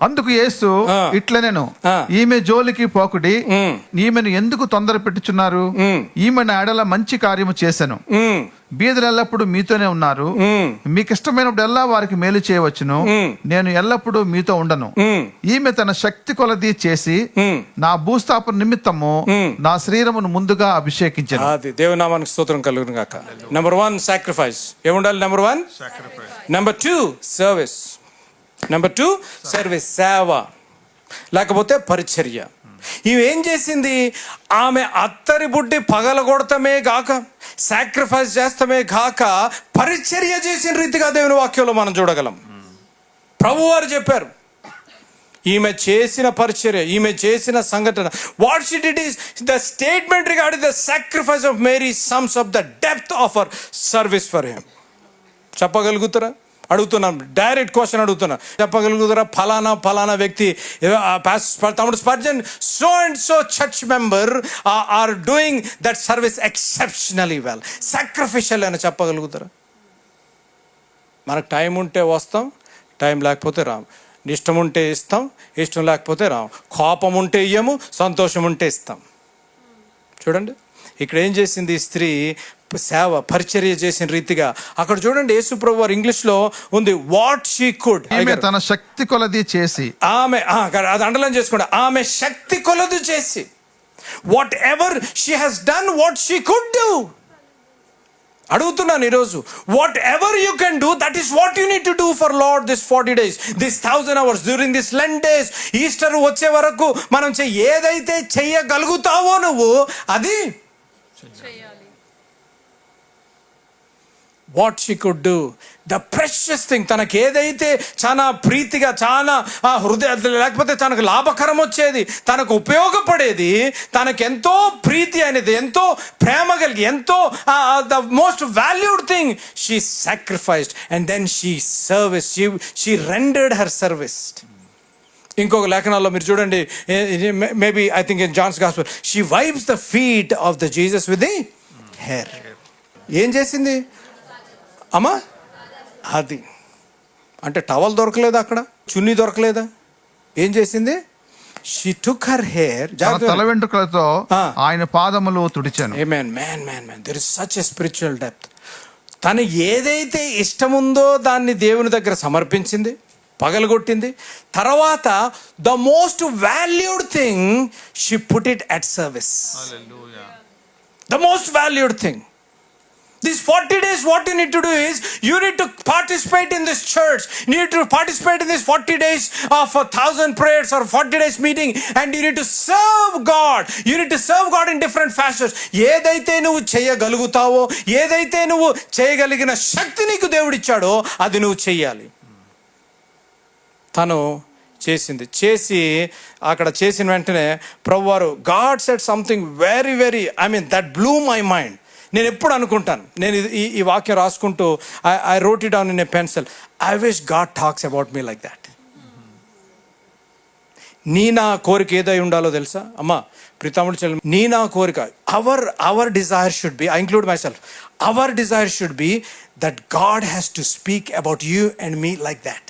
అందుకు యేసు ఆ. ఇట్లనేను ఆ. ఈమె జోలికి పోకుడి. ఈమెను ఎందుకు తొందర పెట్టుచున్నారు. ఈమె నా ఎడల మంచి కార్యము చేశాను. బీదలు ఎల్లప్పుడు మీతోనే ఉన్నారు. మీకు ఇష్టమైనప్పుడు ఎల్లా వారికి మేలు చేయవచ్చును. నేను ఎల్లప్పుడూ మీతో ఉండను. ఈమె తన శక్తి కొలది చేసి. నా భూస్థాపన నిమిత్తము. నా శరీరమును ముందుగా అభిషేకించాను. అది దేవునామానికి స్తోత్రం కలుగును గాక నెంబర్ వన్ సాక్రిఫైస్ ఏముండాలి number one number two service number two service సేవ. లేకపోతే పరిచర్య. ఏం చేసింది? ఆమె అత్తరి బుడ్డి పగలగొడతమే గాక సాక్రిఫైస్ చేస్తమే గాక పరిచర్య చేసిన రీతిగా దేవుని వాక్యంలో మనం చూడగలం. ప్రభువారు చెప్పారు ఈమె చేసిన పరిచర్య ఈమె చేసిన సంఘటన what shit it is the statement regarding the sacrifice of Mary sums of the depth of our service for him చెప్పగలుగుతారా? అడుగుతున్నాను. డైరెక్ట్ క్వశ్చన్ అడుగుతున్నా. చెప్పగలుగుతారా? ఫలానా ఫలానా వ్యక్తి స్ప- తమ్ముడు Spurgeon so and so church member are doing that service exceptionally well sacrificial అని చెప్పగలుగుతారా? మనకు టైం ఉంటే వస్తాం టైం లేకపోతే రాం. ఇష్టం ఉంటే ఇస్తాం ఇష్టం లేకపోతే రాము కోపం ఉంటే ఇయ్యము సంతోషం ఉంటే ఇస్తాం. చూడండి. ఇక్కడ ఏం చేసింది? ఈ స్త్రీ సేవ పరిచర్య చేసిన రీతిగా. అక్కడ చూడండి యేసుప్రభు వారు ఇంగ్లీష్లో ఉంది వాట్ షీ కుడ్ తన శక్తి కొలది చేసి. ఆమె అది అండర్లైన్ చేసుకోండి. ఆమె శక్తి కొలదు చేసి. Whatever she has done what she could do అడుగుతున్నాను ఈరోజు. Whatever you can do that is what you need to do for Lord this forty days this thousand hours during this Lent days Easter వచ్చే వరకు మనం ఏదైతే చెయ్యగలుగుతావో నువ్వు అది what she could do the precious thing తనకి ఏదైతే చాలా ప్రీతిగా చాలా ఆ, హృదయ లేకపోతే తనకు లాభకరం వచ్చేది తనకు ఉపయోగపడేది తనకు ఎంతో ప్రీతి అనేది ఎంతో ప్రేమ కలిగి ఎంతో the most valued thing she sacrificed and then she service she she rendered her service ఇంకొక లేఖనాల్లో మీరు చూడండి. Maybe I think in John's gospel she wipes the feet of the Jesus with the hair ఏం చేసింది? అమ్మా? అది. అంటే towel దొరకలేదా అక్కడ? చున్నీ దొరకలేదా? ఏం చేసింది? షీ టుక్ హర్ హెయిర్ తల వెంట్రుకలతో. ఆయన పాదములు తుడిచాను. A man man man man there is such a spiritual depth తను ఏదైతే ఇష్టముందో దాన్ని దేవుని దగ్గర సమర్పించింది. పగలగొట్టింది తర్వాత the most valued thing she put it at service the most valued thing 40 days, what you need to do is you need to participate in this church. You need to participate in this 40 days of a thousand prayers or 40 days meeting, and you need to serve God. You need to serve God in different fashions. ఏదైతే నువ్వు చేయగలుగుతావో ఏదైతే నువ్వు చేయగలిగిన శక్తి నీకు దేవుడిచ్చాడో అది నువ్వు చెయ్యాలి తను చేసింది. చేసి అక్కడ చేసిన వెంటనే ప్రభువారు God set something very very I mean that blew my mind నేను ఎప్పుడు అనుకుంటాను. నేను ఈ ఈ వాక్యం రాసుకుంటూ I I wrote it down in a pencil I wish God talks about me like that నీ నా కోరిక ఏదై ఉండాలో తెలుసా? అమ్మా ప్రీతముడు చెల్లి నీ నా కోరిక our our desire should be I include myself our desire should be that God has to speak about you and me like that